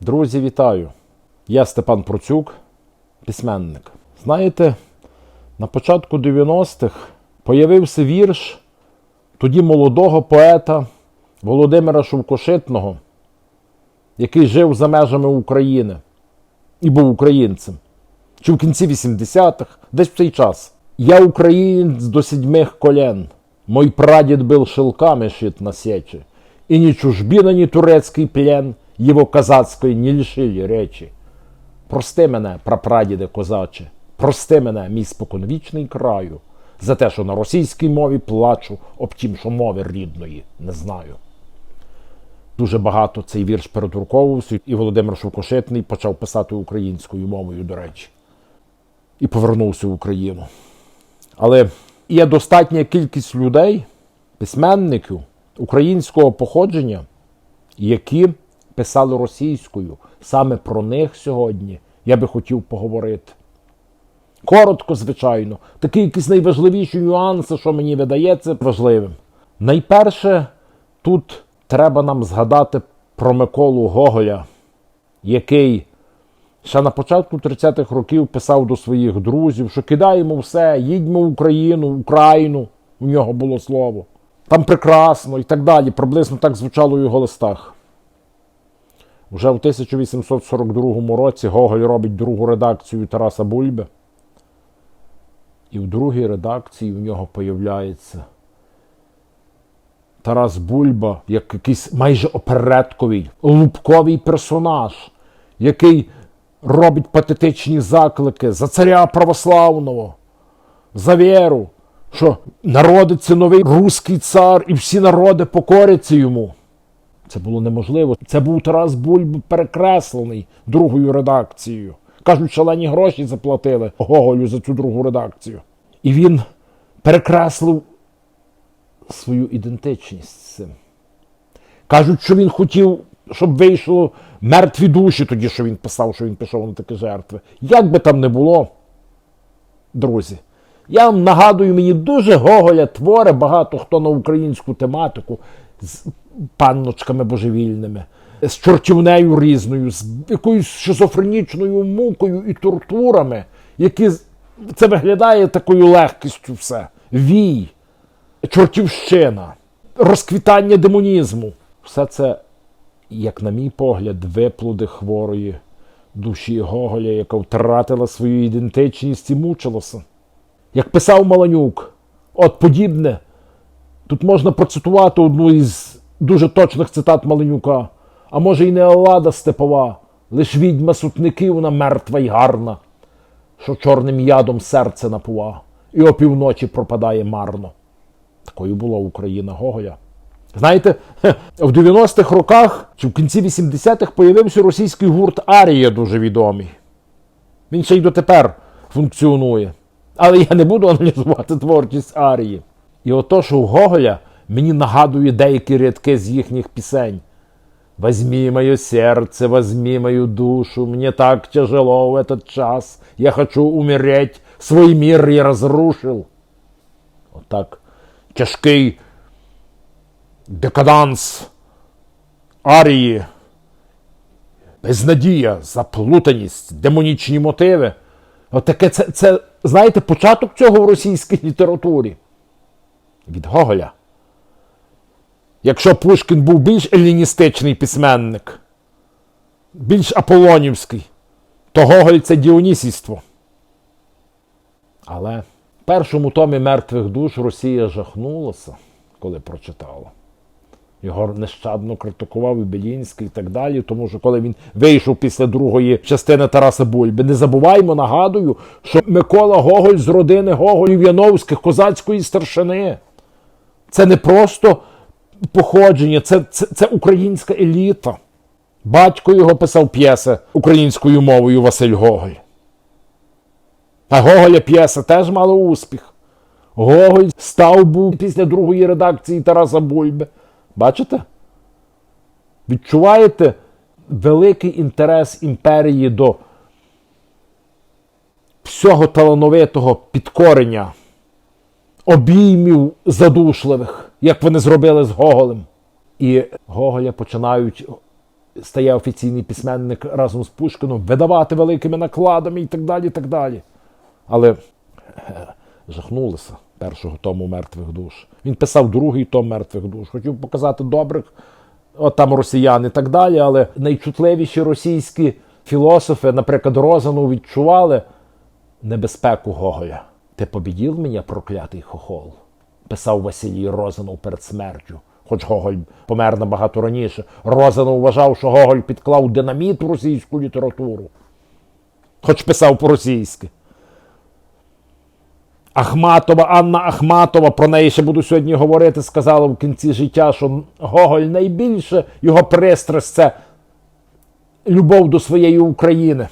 Друзі, вітаю! Я Степан Процюк, письменник. Знаєте, на початку 90-х появився вірш тоді молодого поета Володимира Шовкошитного, який жив за межами України і був українцем. Чи в кінці 80-х, десь в цей час. Я українець до сідьмих колен. Мой прадід был шелками шит на сече, и ни чужбина, ни турецкий плен его казацької не лишили речі. Прости мене, прапрадіде козаче, прости мене, мій споконвічний краю, за те, що на російській мові плачу, об тім, що мови рідної не знаю. Дуже багато цей вірш передруковувався, і Володимир Шовкошитний почав писати українською мовою, до речі, і повернувся в Україну. Але є достатня кількість людей, письменників українського походження, які писали російською. Саме про них сьогодні я би хотів поговорити. Коротко, звичайно, такі якісь найважливіші нюанси, що мені видається важливим. Найперше, тут треба нам згадати про Миколу Гоголя, який ще на початку 30-х років писав до своїх друзів, що кидаємо все, їдьмо в Україну, Україну, у нього було слово. Там прекрасно і так далі. Приблизно так звучало в його листах. Вже в 1842 році Гоголь робить другу редакцію Тараса Бульби. І в другій редакції у нього появляється Тарас Бульба як якийсь майже оперетковий, лупковий персонаж, який робить патетичні заклики за царя православного, за віру, що народиться новий руський цар, і всі народи покоряться йому. Це було неможливо. Це був Тарас Бульба перекреслений другою редакцією. Кажуть, шалені гроші заплатили Гоголю за цю другу редакцію. І він перекреслив свою ідентичність з цим. Кажуть, що він хотів, щоб вийшло мертві душі тоді, що він писав, що він пішов на такі жертви. Як би там не було, друзі, я вам нагадую, мені дуже Гоголя твори, багато хто на українську тематику панночками божевільними, з чортівнею різною, з якоюсь шизофренічною мукою і тортурами, які це виглядає такою легкістю все. Вій, чортівщина, розквітання демонізму. Все це, як на мій погляд, виплоди хворої душі Гоголя, яка втратила свою ідентичність і мучилася. Як писав Маланюк, от подібне. Тут можна процитувати одну із дуже точних цитат Маленюка. А може й не Аллада степова, лиш відьма сутників вона мертва й гарна, що чорним ядом серце напува, і опівночі пропадає марно. Такою була Україна Гоголя. Знаєте, в 90-х роках чи в кінці 80-х появився російський гурт Арія дуже відомий. Він ще й дотепер функціонує. Але я не буду аналізувати творчість Арії. І ото, що у Гоголя мені нагадує деякі рядки з їхніх пісень. Возьми мое сердце, возьми мою душу, мне так тяжело в этот час, я хочу умереть, свой мир я разрушил. Отак тяжкий декаданс арії, безнадія, заплутаність, демонічні мотиви. Отаке це, це, знаєте, початок цього в російській літературі. Від Гоголя. Якщо Пушкін був більш еліністичний письменник, більш аполонівський, то Гоголь це діонісійство. Але в першому томі мертвих душ Росія жахнулася, коли прочитала. Його нещадно критикував і Белінський і так далі, тому що коли він вийшов після другої частини Тараса Бульби, не забуваймо, нагадую, що Микола Гоголь з родини Гоголів Яновських, козацької старшини. Це не просто походження, це, це, це українська еліта. Батько його писав п'єси українською мовою Василь Гоголь. А Гоголя п'єса теж мала успіх. Гоголь став був після другої редакції Тараса Бульби. Бачите? Відчуваєте великий інтерес імперії до всього талановитого підкорення, обіймів задушливих, як вони зробили з Гоголем. І Гоголя починають стає офіційний письменник разом з Пушкіном, видавати великими накладами і так далі. так далі. Але е, жахнулися першого тому мертвих душ. Він писав другий том мертвих душ. Хотів показати добрих, от там росіян і так далі, але найчутливіші російські філософи, наприклад, Розану, відчували небезпеку Гоголя. Ти побідів мене, проклятий хохол, писав Василій Розанов перед смертю. Хоч Гоголь помер набагато раніше. Розанов вважав, що Гоголь підклав динаміт в російську літературу. Хоч писав по-російськи. Ахматова, Анна Ахматова, про неї ще буду сьогодні говорити, сказала в кінці життя, що Гоголь найбільше його пристрасть це любов до своєї України.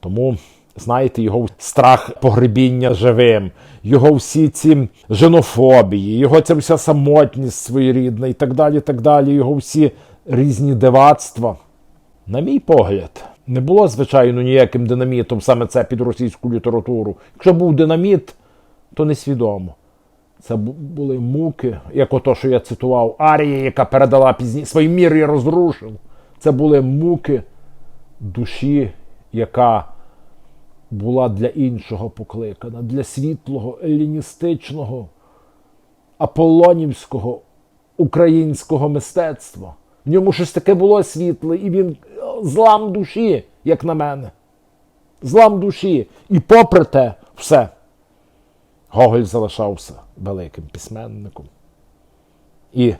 Тому, знаєте, його страх погребіння живим, його всі ці женофобії, його ця вся самотність своєрідна і так далі, так далі, його всі різні дивацтва. На мій погляд, не було, звичайно, ніяким динамітом саме це під російську літературу. Якщо був динаміт, то несвідомо. Це були муки, як ото, що я цитував, Арія, яка передала пізніше свій мір і розрушив. Це були муки душі, яка була для іншого покликана, для світлого, еліністичного, аполлонівського, українського мистецтва. В ньому щось таке було світле, і він е, злам душі, як на мене. Злам душі. І попри те, все. Гоголь залишався великим письменником. І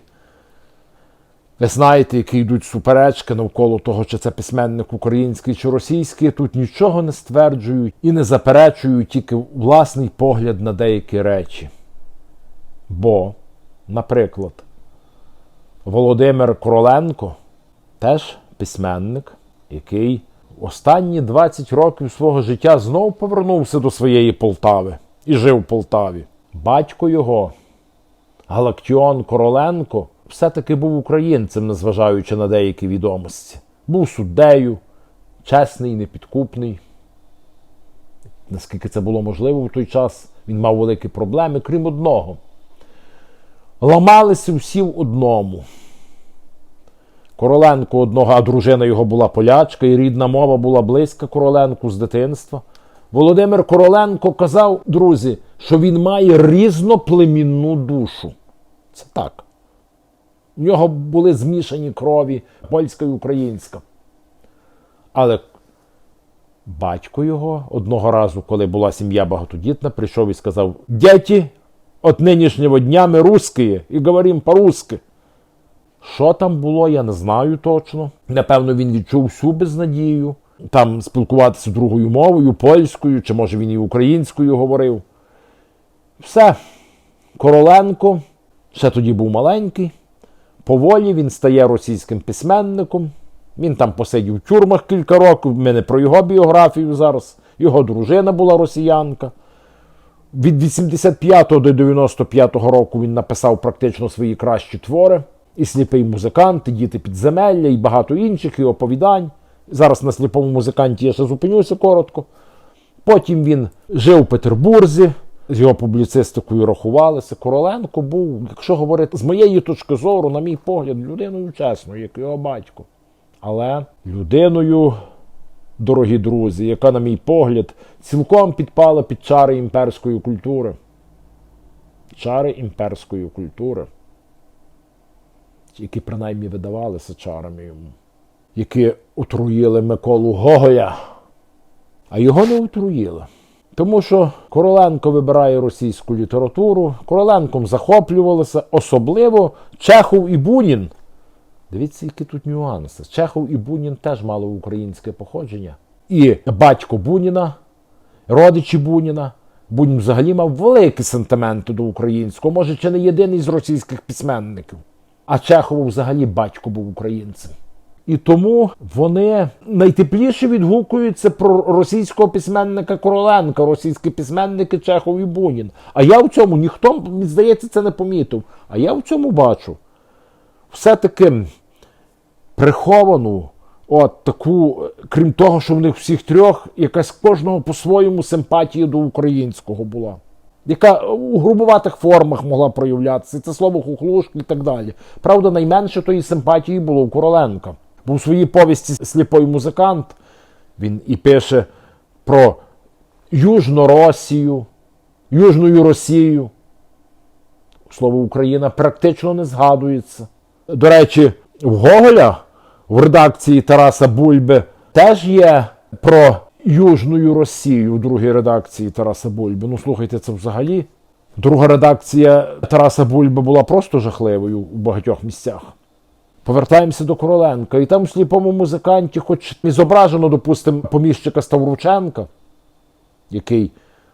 ви знаєте, які йдуть суперечки навколо того, чи це письменник український чи російський. Тут нічого не стверджують і не заперечують тільки власний погляд на деякі речі. Бо, наприклад, Володимир Короленко теж письменник, який останні 20 років свого життя знов повернувся до своєї Полтави і жив в Полтаві. Батько його, Галактіон Короленко, все-таки був українцем, незважаючи на деякі відомості. Був суддею, чесний, непідкупний. Наскільки це було можливо в той час, він мав великі проблеми, крім одного. Ламалися всі в одному. Короленко одного, а дружина його була полячка, і рідна мова була близька Короленку з дитинства. Володимир Короленко казав, друзі, що він має різноплемінну душу. Це так. У нього були змішані крові польська і українська. Але батько його одного разу, коли була сім'я багатодітна, прийшов і сказав: Діти, от нинішнього дня ми русські і говоримо по-русски. Що там було, я не знаю точно. Напевно, він відчув всю безнадію. Там спілкуватися другою мовою, польською, чи може він і українською говорив. Все. Короленко, ще тоді був маленький. Поволі він стає російським письменником. Він там посидів в тюрмах кілька років. Ми не про його біографію зараз. Його дружина була росіянка. Від 85 до 95 року він написав практично свої кращі твори. І сліпий музикант, і діти підземелля, і багато інших, і оповідань. Зараз на сліпому музиканті я ще зупинюся коротко. Потім він жив у Петербурзі, з його публіцистикою рахувалися. Короленко був, якщо говорити з моєї точки зору, на мій погляд, людиною чесною, як його батько. Але людиною, дорогі друзі, яка, на мій погляд, цілком підпала під чари імперської культури. Чари імперської культури, які принаймні видавалися чарами йому, які отруїли Миколу Гоголя, а його не отруїли. Тому що Короленко вибирає російську літературу, Короленком захоплювалися, особливо Чехов і Бунін. Дивіться, які тут нюанси. Чехов і Бунін теж мали українське походження. І батько Буніна, родичі Буніна. Бунін взагалі мав великі сентименти до українського, може, чи не єдиний з російських письменників. А Чехову взагалі батько був українцем. І тому вони найтепліше відгукуються про російського письменника Короленка, російські письменники Чехов і Бунін. А я в цьому ніхто, здається, це не помітив. А я в цьому бачу все-таки приховану, от таку, крім того, що в них всіх трьох, якась кожного по-своєму симпатія до українського була. Яка у грубуватих формах могла проявлятися, це слово хухлушки і так далі. Правда, найменше тої симпатії було у Короленка. Бо у своїй повісті Сліпой музикант він і пише про Южну Росію, Южну Росію. Слово Україна практично не згадується. До речі, в Гоголя в редакції Тараса Бульби теж є про Южну Росію у другій редакції Тараса Бульби. Ну, слухайте, це взагалі. Друга редакція Тараса Бульби була просто жахливою у багатьох місцях. Повертаємося до Короленка. І там у сліпому музиканті, хоч і зображено, допустимо, поміщика Ставрученка, який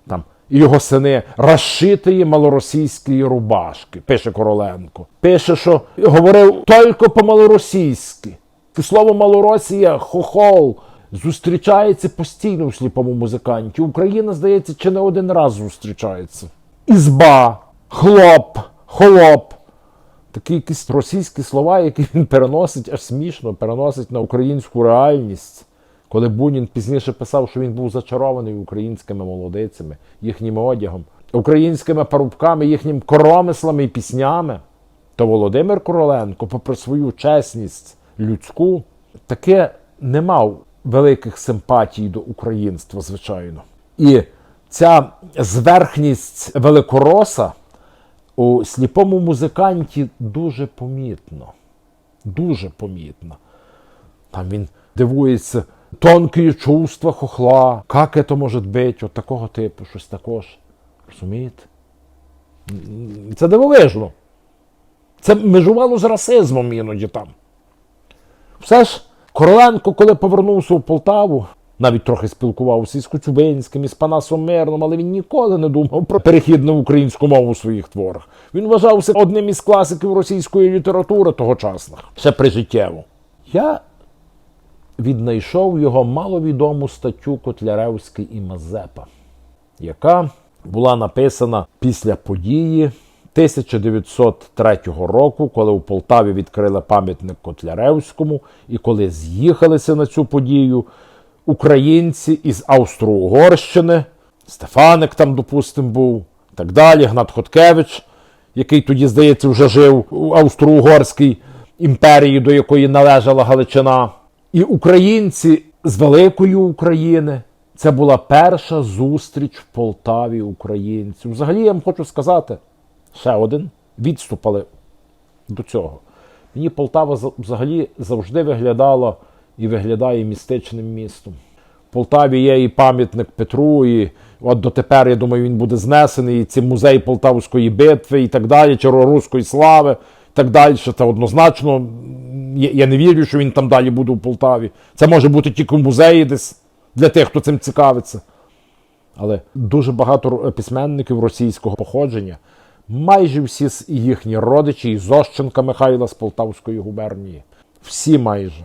там і його сини розшитої малоросійської рубашки, пише Короленко. Пише, що говорив тільки по-малоросійськи. Слово Малоросія, хохол, зустрічається постійно у сліпому музиканті. Україна, здається, чи не один раз зустрічається. Ізба, хлоп, холоп. Такі якісь російські слова, які він переносить аж смішно, переносить на українську реальність. Коли Бунін пізніше писав, що він був зачарований українськими молодицями, їхнім одягом, українськими парубками, їхнім коромислами і піснями, то Володимир Короленко, попри свою чесність людську, таки не мав великих симпатій до українства, звичайно. І ця зверхність великороса у сліпому музиканті дуже помітно. Дуже помітно. Там він дивується тонкі чувства хохла. Як це може бути? От такого типу, щось також. Розумієте? Це дивовижно. Це межувало з расизмом іноді там. Все ж, Короленко, коли повернувся у Полтаву, навіть трохи спілкувався із Коцюбинським, із Панасом Мирном, але він ніколи не думав про перехід на українську мову у своїх творах. Він вважався одним із класиків російської літератури тогочасних, ще прижиттєво. Я віднайшов його маловідому статтю Котляревський і Мазепа, яка була написана після події 1903 року, коли у Полтаві відкрили пам'ятник Котляревському, і коли з'їхалися на цю подію українці із Австро-Угорщини, Стефаник там, допустим, був, так далі, Гнат Хоткевич, який тоді, здається, вже жив у Австро-Угорській імперії, до якої належала Галичина. І українці з Великої України. Це була перша зустріч в Полтаві українців. Взагалі, я вам хочу сказати, ще один відступали до цього. Мені Полтава взагалі завжди виглядала і виглядає містичним містом. В Полтаві є і пам'ятник Петру, і от дотепер, я думаю, він буде знесений, і ці музей Полтавської битви і так далі, чи руської слави, і так далі. Це однозначно. Я, не вірю, що він там далі буде у Полтаві. Це може бути тільки в музеї десь для тих, хто цим цікавиться. Але дуже багато письменників російського походження, майже всі їхні родичі із Зощенка Михайла з Полтавської губернії. Всі майже.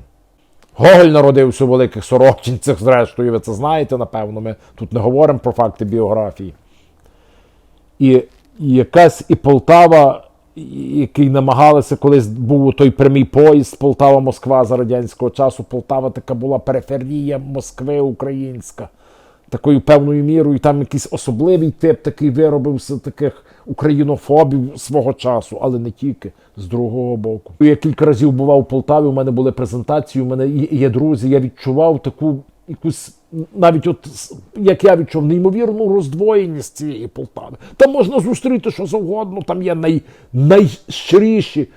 Гоголь народився у великих сорочинцях, зрештою, ви це знаєте, напевно. Ми тут не говоримо про факти біографії. І, якась і Полтава, який намагалися колись був той прямий поїзд Полтава-Москва за радянського часу. Полтава така була периферія Москви українська. Такою певною мірою, там якийсь особливий тип такий виробився таких українофобів свого часу, але не тільки з другого боку. Я кілька разів бував у Полтаві, у мене були презентації, у мене є- друзі. Я відчував таку якусь, навіть от як я відчув, неймовірну роздвоєність цієї Полтави. Там можна зустріти що завгодно, там є най, найщиріші,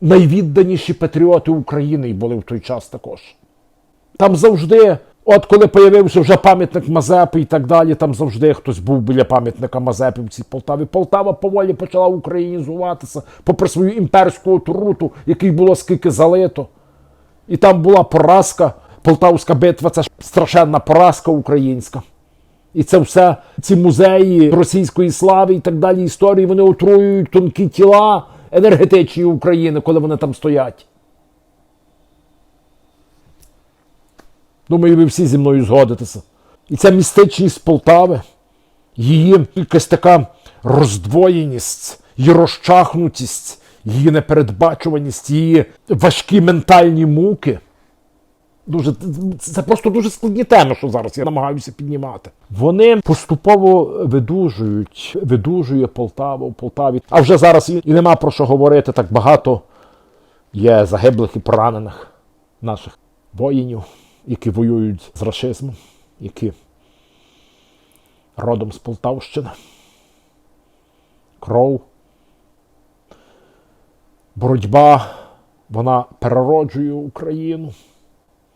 найвідданіші патріоти України були в той час також. Там завжди, от коли появився вже пам'ятник Мазепи і так далі, там завжди хтось був біля пам'ятника Мазепи в цій Полтаві. Полтава поволі почала українізуватися, попри свою імперську отруту, який було скільки залито. І там була поразка. Полтавська битва це страшенна поразка українська. І це все, ці музеї російської слави і так далі, історії, вони отруюють тонкі тіла енергетичні України, коли вони там стоять. Думаю, ви всі зі мною згодитеся. І ця містичність Полтави, її якась така роздвоєність, її розчахнутість, її непередбачуваність, її важкі ментальні муки. Дуже, це просто дуже складні теми, що зараз я намагаюся піднімати. Вони поступово видужують, видужує Полтава в Полтаві. А вже зараз і нема про що говорити так багато. Є загиблих і поранених. наших воїнів, які воюють з рашизмом, які родом з Полтавщини. Кров. Боротьба, вона перероджує Україну.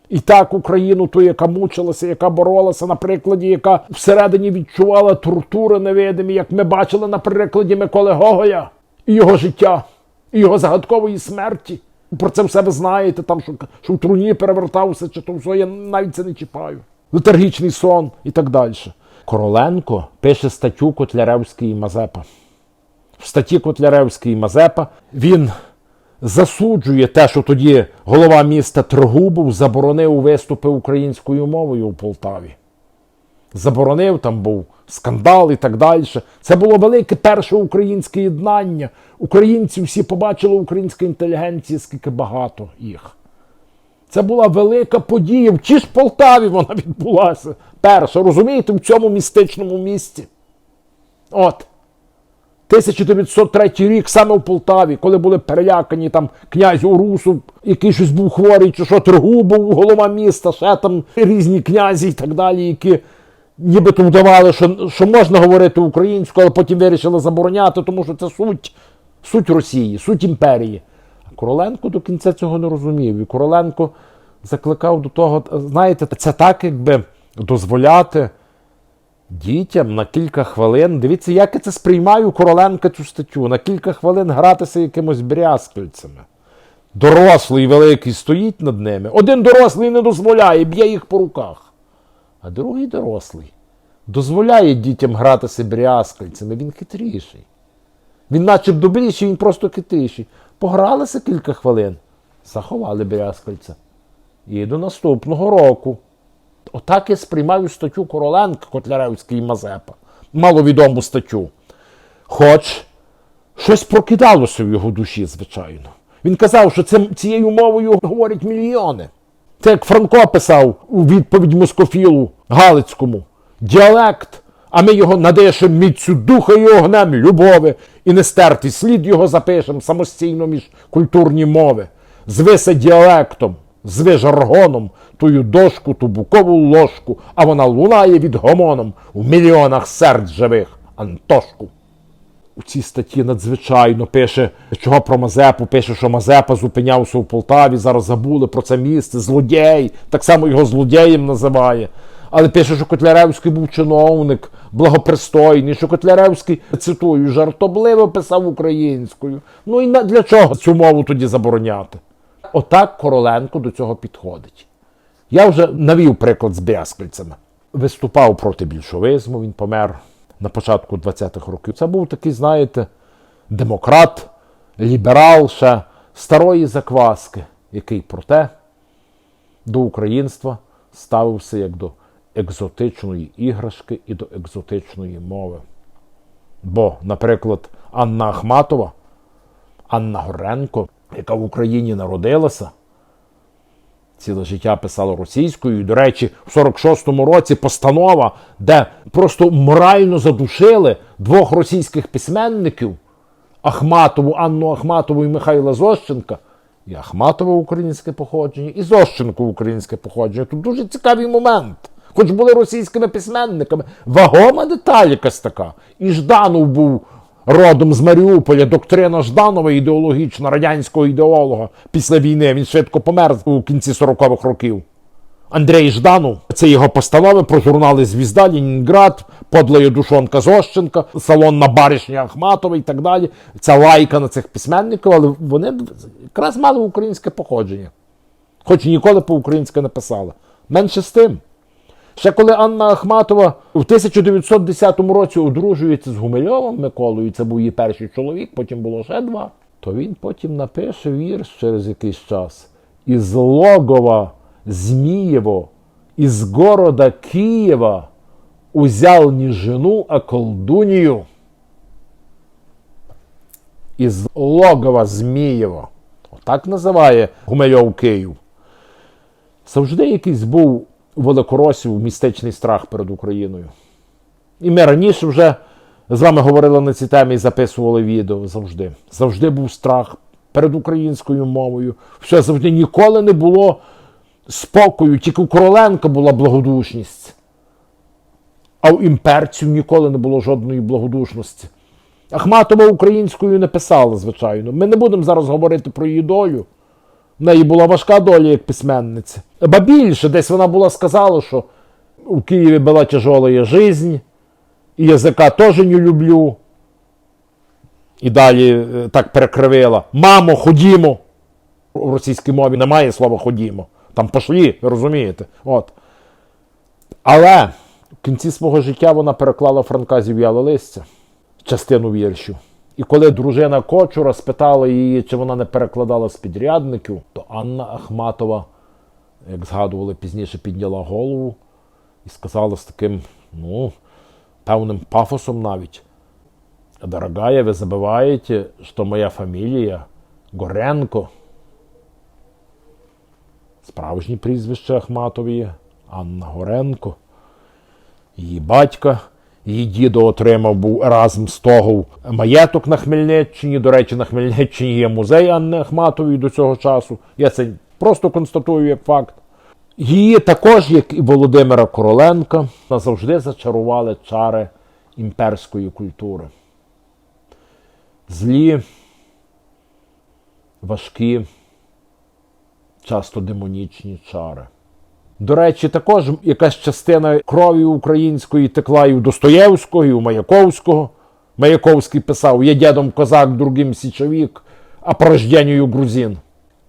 І так Україну, ту, яка мучилася, яка боролася, на прикладі, яка всередині відчувала тортури невидимі, як ми бачили на прикладі Миколи Гоголя і його життя, і його загадкової смерті. Про це все ви знаєте, там, що, що в труні перевертався, чи то все, я навіть це не чіпаю. Летаргічний сон і так далі. Короленко пише статтю Котляревський і Мазепа. В статті Котляревський і Мазепа він засуджує те, що тоді голова міста Тргубов заборонив виступи українською мовою у Полтаві. Заборонив, там був скандал і так далі. Це було велике перше українське єднання. Українці всі побачили українська інтелігенція, скільки багато їх. Це була велика подія. В тій ж Полтаві вона відбулася. Перша, розумієте, в цьому містичному місті. От. 1903 рік саме в Полтаві, коли були перелякані там князь Урусов, який щось був хворий, чи що Тригубов, голова міста, ще там різні князі і так далі, які нібито вдавали, що, що можна говорити українською, але потім вирішили забороняти, тому що це суть, суть Росії, суть імперії. А Короленко до кінця цього не розумів. І Короленко закликав до того, знаєте, це так, якби дозволяти дітям на кілька хвилин. Дивіться, як я це сприймаю Короленка цю статтю. На кілька хвилин гратися якимось брязкальцями. Дорослий великий стоїть над ними. Один дорослий не дозволяє, б'є їх по руках. А другий дорослий дозволяє дітям гратися брязкальцями. Він хитріший. Він наче б добріший, він просто хитріший. Погралися кілька хвилин, заховали брязкальця. І до наступного року. Отак я сприймаю статтю Короленка Котляревський і Мазепа. Маловідому статтю. Хоч щось прокидалося в його душі, звичайно. Він казав, що цим, цією мовою говорять мільйони. Це як Франко писав у відповідь Москофілу Галицькому. Діалект, а ми його надишем міцю духа і огнем любови, і нестертий слід його запишем самостійно між культурні мови. Звися діалектом, зви жаргоном, тую дошку, ту букову ложку, а вона лунає від гомоном у мільйонах серць живих, Антошку. У цій статті надзвичайно пише, чого про Мазепу, пише, що Мазепа зупинявся у Полтаві, зараз забули про це місце, злодій, так само його злодієм називає. Але пише, що Котляревський був чиновник, благопристойний, що Котляревський, цитую, жартобливо писав українською. Ну і для чого цю мову тоді забороняти? Отак Короленко до цього підходить. Я вже навів приклад з брязкальцями. Виступав проти більшовизму, він помер на початку 20-х років. Це був такий, знаєте, демократ, ліберал ще старої закваски, який проте до українства ставився як до екзотичної іграшки і до екзотичної мови. Бо, наприклад, Анна Ахматова, Анна Горенко, яка в Україні народилася, ціле життя писала російською. І, до речі, в 46-му році постанова, де просто морально задушили двох російських письменників Ахматову, Анну Ахматову і Михайла Зощенка. І Ахматова українське походження, і Зощенко українське походження. Тут дуже цікавий момент. Хоч були російськими письменниками. Вагома деталь якась така. І Жданов був родом з Маріуполя, доктрина Жданова ідеологічна, радянського ідеолога після війни. Він швидко помер у кінці 40-х років. Андрій Жданов, це його постанови про журнали Звізда, Ленінград, подлая душонка Зощенка, салонна баришня Ахматова і так далі. Ця лайка на цих письменників, але вони якраз мали українське походження. Хоч ніколи по-українськи не писали. Менше з тим. Ще коли Анна Ахматова в 1910 році одружується з Гумильовим Миколою, це був її перший чоловік, потім було ще два, то він потім напише вірш через якийсь час. Із Логова Змієво, із города Києва узял не жену, а колдунію. Із Логова Змієво. Отак називає Гумильов Київ. Завжди якийсь був великоросів містичний страх перед Україною. І ми раніше вже з вами говорили на цій темі і записували відео завжди. Завжди був страх перед українською мовою. Все завжди ніколи не було спокою, тільки у Короленка була благодушність. А у імперців ніколи не було жодної благодушності. Ахматова українською не писала, звичайно. Ми не будемо зараз говорити про її долю. В неї була важка доля як письменниці. Ба більше, десь вона була сказала, що у Києві була тяжелая жизнь, і язика теж не люблю. І далі е, так перекривила. Мамо, ходімо. У російській мові немає слова ходімо. Там пошлі, розумієте. От. Але в кінці свого життя вона переклала Франка зів'яле листя, частину віршів. І коли дружина Кочура спитала її, чи вона не перекладала з підрядників, то Анна Ахматова, як згадували пізніше, підняла голову і сказала з таким, ну, певним пафосом навіть. Дорогая, ви забуваєте, що моя фамілія Горенко. Справжнє прізвище Ахматової Анна Горенко. Її батька, її дідо отримав був Еразм Стогов маєток на Хмельниччині. До речі, на Хмельниччині є музей Анни Ахматової до цього часу. Я це просто констатую як факт. Її також, як і Володимира Короленка, назавжди зачарували чари імперської культури. Злі, важкі, часто демонічні чари. До речі, також якась частина крові української текла і у Достоєвського, і у Маяковського. Маяковський писав: Я дядом козак, другим січовік, а по рожденню грузин.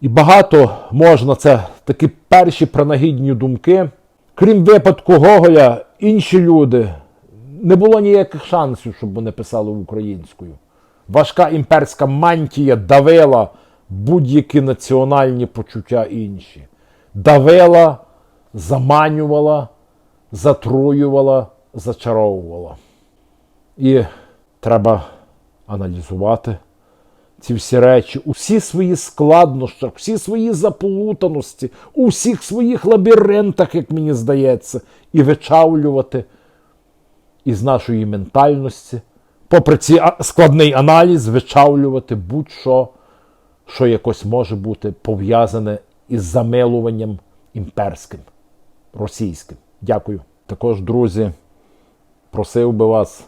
І багато можна, це такі перші принагідні думки. Крім випадку Гоголя, інші люди не було ніяких шансів, щоб вони писали українською. Важка імперська мантія давила будь-які національні почуття інші. Давила, заманювала, затруювала, зачаровувала. І треба аналізувати ці всі речі, усі свої складнощах, всі свої заплутаності, у всіх своїх лабіринтах, як мені здається, і вичавлювати із нашої ментальності, попри цей складний аналіз, вичавлювати будь-що, що якось може бути пов'язане із замилуванням імперським, російським. Дякую. Також, друзі, просив би вас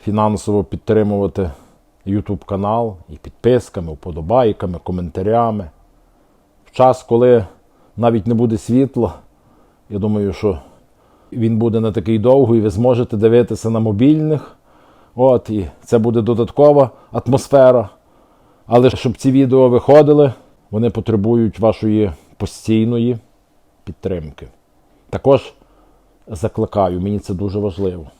фінансово підтримувати YouTube канал і підписками, вподобайками, коментарями. В час, коли навіть не буде світла, я думаю, що він буде не такий довгий, ви зможете дивитися на мобільних. От, і це буде додаткова атмосфера. Але щоб ці відео виходили, вони потребують вашої постійної підтримки. Також закликаю, мені це дуже важливо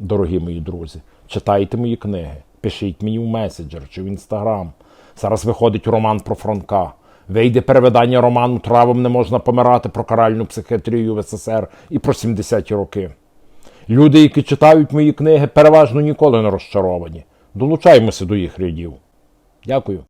дорогі мої друзі, читайте мої книги, пишіть мені в меседжер чи в інстаграм. Зараз виходить роман про Франка. Вийде перевидання роману Травом не можна помирати про каральну психіатрію в СССР і про 70-ті роки. Люди, які читають мої книги, переважно ніколи не розчаровані. Долучаймося до їх рядів. Дякую.